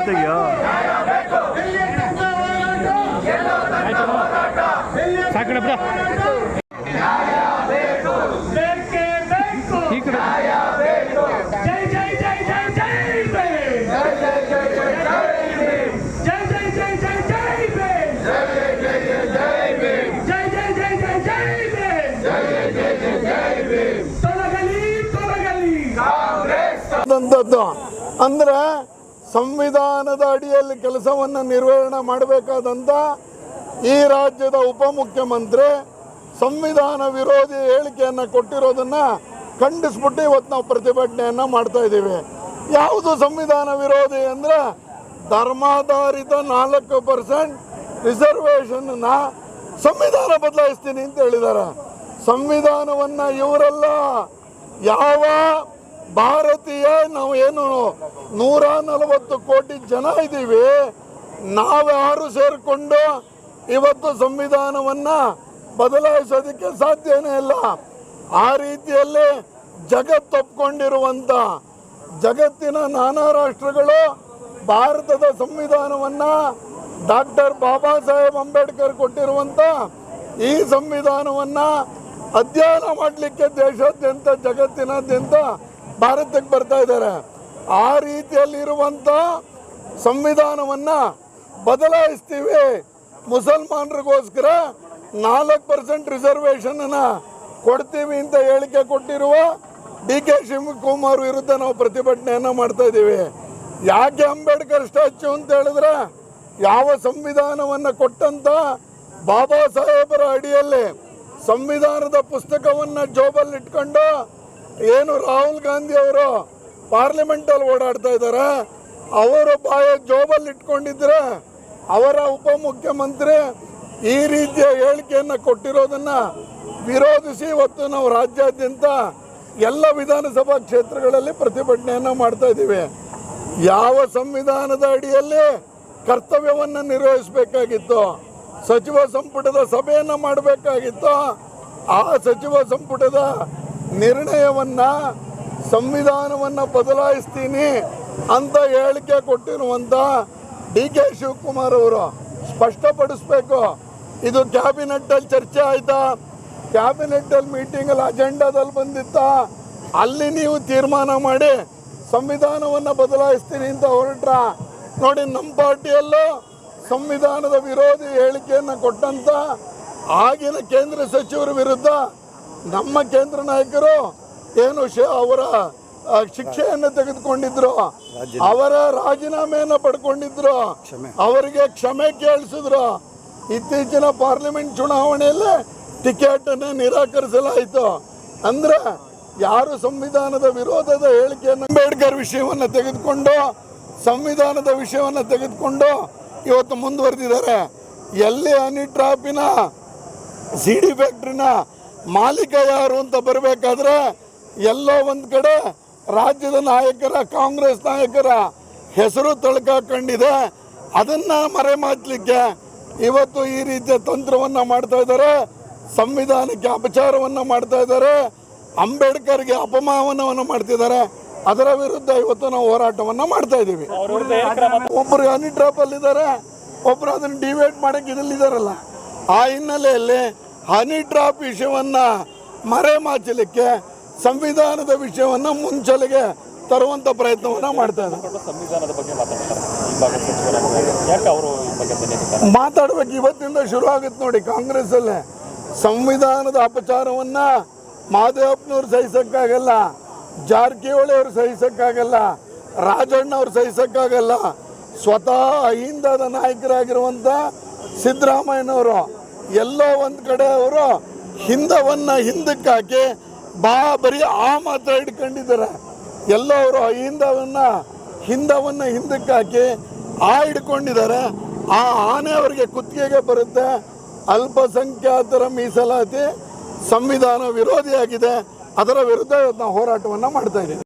Photo ತೆಗಿಯೋ ಸಾಕಣ ಬಿಡ. ಬೇಕೇ ಬೇಕು ಈ ಕಡೆ. ಜೈ ಜೈ ಜೈ ಜೈ ಜೈ ಬೇ ಜೈ ಜೈ ಜೈ ಜೈ ಜೈ ಬೇ ಜೈ ಜೈ ಜೈ ಜೈ ಜೈ ಬೇ ತೊಲಗಲಿ ತೊಲಗಲಿ ಅಂಥದ್ದು ಅಂದ್ರೆ ಸಂವಿಧಾನದ ಅಡಿಯಲ್ಲಿ ಕೆಲಸವನ್ನು ನಿರ್ವಹಣೆ ಮಾಡಬೇಕಾದಂಥ ಈ ರಾಜ್ಯದ ಉಪಮುಖ್ಯಮಂತ್ರಿ ಸಂವಿಧಾನ ವಿರೋಧಿ ಹೇಳಿಕೆಯನ್ನು ಕೊಟ್ಟಿರೋದನ್ನ ಖಂಡಿಸ್ಬಿಟ್ಟು ಇವತ್ತು ನಾವು ಪ್ರತಿಭಟನೆಯನ್ನು ಮಾಡ್ತಾ ಇದ್ದೀವಿ. ಯಾವುದು ಸಂವಿಧಾನ ವಿರೋಧಿ ಅಂದರೆ ಧರ್ಮಾಧಾರಿತ ನಾಲ್ಕು ಪರ್ಸೆಂಟ್ ರಿಸರ್ವೇಷನ್ನ ಸಂವಿಧಾನ ಬದಲಾಯಿಸ್ತೀನಿ ಅಂತ ಹೇಳಿದ್ದಾರೆ. ಸಂವಿಧಾನವನ್ನು ಇವರೆಲ್ಲ ಯಾವ ಭಾರತೀಯ, ನಾವು ಏನು, ನೂರ ನಲವತ್ತು ಕೋಟಿ ಜನ ಇದ್ದೀವಿ. ನಾವ್ಯಾರು ಸೇರಿಕೊಂಡು ಇವತ್ತು ಸಂವಿಧಾನವನ್ನ ಬದಲಾಯಿಸೋದಕ್ಕೆ ಸಾಧ್ಯನೇ ಇಲ್ಲ. ಆ ರೀತಿಯಲ್ಲಿ ಜಗತ್ತೊಪ್ಕೊಂಡಿರುವಂಥ ಜಗತ್ತಿನ ನಾನಾ ರಾಷ್ಟ್ರಗಳು ಭಾರತದ ಸಂವಿಧಾನವನ್ನ ಡಾಕ್ಟರ್ ಬಾಬಾ ಸಾಹೇಬ್ ಅಂಬೇಡ್ಕರ್ ಕೊಟ್ಟಿರುವಂಥ ಈ ಸಂವಿಧಾನವನ್ನ ಅಧ್ಯಯನ ಮಾಡಲಿಕ್ಕೆ ದೇಶಾದ್ಯಂತ, ಜಗತ್ತಿನಾದ್ಯಂತ ಭಾರತಕ್ಕೆ ಬರ್ತಾ ಇದ್ದಾರೆ. ಆ ರೀತಿಯಲ್ಲಿರುವಂಥ ಸಂವಿಧಾನವನ್ನ ಬದಲಾಯಿಸ್ತೀವಿ. ಮುಸಲ್ಮಾನರಿಗೋಸ್ಕರ ನಾಲ್ಕು ಪರ್ಸೆಂಟ್ ರಿಸರ್ವೇಷನನ್ನು ಕೊಡ್ತೀವಿ ಅಂತ ಹೇಳಿಕೆ ಕೊಟ್ಟಿರುವ ಡಿ ಕೆ ಶಿವಕುಮಾರ್ ವಿರುದ್ಧ ನಾವು ಪ್ರತಿಭಟನೆಯನ್ನು ಮಾಡ್ತಾ ಇದ್ದೀವಿ. ಯಾಕೆ ಅಂಬೇಡ್ಕರ್ ಸ್ಟ್ಯಾಚ್ಯೂ ಅಂತ ಹೇಳಿದ್ರೆ ಯಾವ ಸಂವಿಧಾನವನ್ನು ಕೊಟ್ಟಂತ ಬಾಬಾ ಸಾಹೇಬರ ಅಡಿಯಲ್ಲಿ ಸಂವಿಧಾನದ ಪುಸ್ತಕವನ್ನು ಜೋಬಲ್ಲಿ ಇಟ್ಕೊಂಡು ಏನು ರಾಹುಲ್ ಗಾಂಧಿ ಅವರು ಪಾರ್ಲಿಮೆಂಟಲ್ಲಿ ಓಡಾಡ್ತಾ ಇದ್ದಾರೆ, ಅವರು ಬಾಯ ಜೋಬಲ್ಲಿ ಇಟ್ಕೊಂಡಿದ್ರೆ ಅವರ ಉಪಮುಖ್ಯಮಂತ್ರಿ ಈ ರೀತಿಯ ಹೇಳಿಕೆಯನ್ನು ಕೊಟ್ಟಿರೋದನ್ನ ವಿರೋಧಿಸಿ ಇವತ್ತು ನಾವು ರಾಜ್ಯಾದ್ಯಂತ ಎಲ್ಲ ವಿಧಾನಸಭಾ ಕ್ಷೇತ್ರಗಳಲ್ಲಿ ಪ್ರತಿಭಟನೆಯನ್ನು ಮಾಡ್ತಾ ಇದ್ದೀವಿ. ಯಾವ ಸಂವಿಧಾನದ ಅಡಿಯಲ್ಲಿ ಕರ್ತವ್ಯವನ್ನು ನಿರ್ವಹಿಸಬೇಕಾಗಿತ್ತು, ಸಚಿವ ಸಂಪುಟದ ಸಭೆಯನ್ನು ಮಾಡಬೇಕಾಗಿತ್ತು, ಆ ಸಚಿವ ಸಂಪುಟದ ನಿರ್ಣಯವನ್ನ, ಸಂವಿಧಾನವನ್ನು ಬದಲಾಯಿಸ್ತೀನಿ ಅಂತ ಹೇಳಿಕೆ ಕೊಟ್ಟಿರುವಂತ ಡಿ ಕೆ ಶಿವಕುಮಾರ್ ಅವರು, ಸ್ಪಷ್ಟಪಡಿಸ್ಬೇಕು. ಇದು ಕ್ಯಾಬಿನೆಟ್ ಅಲ್ಲಿ ಚರ್ಚೆ ಆಯ್ತಾ? ಕ್ಯಾಬಿನೆಟ್ ಅಲ್ಲಿ ಮೀಟಿಂಗ್ ಅಲ್ಲಿ ಅಜೆಂಡಾದಲ್ಲಿ ಬಂದಿತ್ತ? ಅಲ್ಲಿ ನೀವು ತೀರ್ಮಾನ ಮಾಡಿ ಸಂವಿಧಾನವನ್ನು ಬದಲಾಯಿಸ್ತೀನಿ ಅಂತ ಹೊರಟ್ರ? ನೋಡಿ, ನಮ್ಮ ಪಾರ್ಟಿಯಲ್ಲೂ ಸಂವಿಧಾನದ ವಿರೋಧಿ ಹೇಳಿಕೆಯನ್ನು ಕೊಟ್ಟಂತ ಆಗಿನ ಕೇಂದ್ರ ಸಚಿವರ ವಿರುದ್ಧ ನಮ್ಮ ಕೇಂದ್ರ ನಾಯಕರು ಏನು ಅವರ ಶಿಕ್ಷೆಯನ್ನು ತೆಗೆದುಕೊಂಡಿದ್ರು ಅವರ ರಾಜೀನಾಮೆಯನ್ನು ಪಡ್ಕೊಂಡಿದ್ರು ಅವರಿಗೆ ಕ್ಷಮೆ ಕೇಳಿಸಿದ್ರು. ಇತ್ತೀಚಿನ ಪಾರ್ಲಿಮೆಂಟ್ ಚುನಾವಣೆಯಲ್ಲಿ ಟಿಕೆಟ್ ಅನ್ನು ನಿರಾಕರಿಸಲಾಯಿತು. ಅಂದ್ರೆ ಯಾರು ಸಂವಿಧಾನದ ವಿರೋಧದ ಹೇಳಿಕೆಯನ್ನು ಅಂಬೇಡ್ಕರ್ ವಿಷಯವನ್ನು ತೆಗೆದುಕೊಂಡು ಸಂವಿಧಾನದ ವಿಷಯವನ್ನು ತೆಗೆದುಕೊಂಡು ಇವತ್ತು ಮುಂದುವರೆದಿದ್ದಾರೆ. ಎಲ್ಲಿ ಅನಿಟ್ರಾಪಿನ ಸಿ ಡಿ ಫ್ಯಾಕ್ಟ್ರಿನ ಮಾಲೀಕ ಯಾರು ಅಂತ ಬರಬೇಕಾದ್ರೆ ಎಲ್ಲೋ ಒಂದು ಕಡೆ ರಾಜ್ಯದ ನಾಯಕರ, ಕಾಂಗ್ರೆಸ್ ನಾಯಕರ ಹೆಸರು ತಳ್ಕಾಕೊಂಡಿದೆ. ಅದನ್ನ ಮರೆಮಾಚಲಿಕ್ಕೆ ಇವತ್ತು ಈ ರೀತಿಯ ತಂತ್ರವನ್ನ ಮಾಡ್ತಾ ಇದ್ದಾರೆ, ಸಂವಿಧಾನಕ್ಕೆ ಅಪಚಾರವನ್ನು ಮಾಡ್ತಾ ಇದ್ದಾರೆ, ಅಂಬೇಡ್ಕರ್ಗೆ ಅಪಮಾನವನ್ನು ಮಾಡ್ತಿದ್ದಾರೆ. ಅದರ ವಿರುದ್ಧ ಇವತ್ತು ನಾವು ಹೋರಾಟವನ್ನ ಮಾಡ್ತಾ ಇದ್ದೀವಿ. ಒಬ್ಬರು ಹನಿ ಡ್ರಾಪಲ್ಲಿದ್ದಾರೆ ಒಬ್ಬರು ಅದನ್ನು ಡಿವೈಡ್ ಮಾಡಕ್ಕೆ ಇದರಲ್ಲಿದ್ದಾರಲ್ಲ ಆ ಹಿನ್ನೆಲೆಯಲ್ಲಿ ಹನಿ ಡ್ರಾಪ್ ವಿಷಯವನ್ನ ಮರೆಮಾಚಲಿಕ್ಕೆ ಸಂವಿಧಾನದ ವಿಷಯವನ್ನ ಮುಂಚಲಿಗೆ ತರುವಂತ ಪ್ರಯತ್ನವನ್ನ ಮಾಡ್ತಾ ಇದ್ದಾರೆ. ಮಾತಾಡ್ಬೇಕು. ಇವತ್ತಿಂದ ಶುರು ಆಗುತ್ತೆ ನೋಡಿ ಕಾಂಗ್ರೆಸ್ ಅಲ್ಲೇ ಸಂವಿಧಾನದ ಅಪಚಾರವನ್ನ ಮಾದೇವಪ್ಪನವ್ರು ಸಹಿಸಕ್ಕಾಗಲ್ಲ ಜಾರಕಿಹೊಳಿ ಅವ್ರು ಸಹಿಸಕ್ಕಾಗಲ್ಲ ರಾಜಣ್ಣ ಅವರು ಸಹಿಸಕ್ಕಾಗಲ್ಲ. ಸ್ವತಃ ಅಹಿಂದದ ನಾಯಕರಾಗಿರುವಂತ ಸಿದ್ದರಾಮಯ್ಯನವರು ಎಲ್ಲೋ ಒಂದು ಕಡೆ ಅವರು ಹಿಂದವನ್ನ ಹಿಂದಕ್ಕೆ ಹಾಕಿ ಬಾ ಬರೀ ಆ ಮಾತ್ರ ಹಿಡ್ಕೊಂಡಿದ್ದಾರೆ. ಎಲ್ಲೋ ಅವರು ಹಿಂದವನ್ನ ಹಿಂದವನ್ನ ಹಿಂದಕ್ಕೆ ಹಾಕಿ ಆ ಹಿಡ್ಕೊಂಡಿದ್ದಾರೆ. ಆ ಆನೆ ಅವರಿಗೆ ಕುತ್ತಿಗೆಗೆ ಬರುತ್ತೆ. ಅಲ್ಪಸಂಖ್ಯಾತರ ಮೀಸಲಾತಿ ಸಂವಿಧಾನ ವಿರೋಧಿಯಾಗಿದೆ. ಅದರ ವಿರುದ್ಧ ಇವತ್ತು ನಾವು ಹೋರಾಟವನ್ನು ಮಾಡ್ತಾ ಇದ್ದೀವಿ.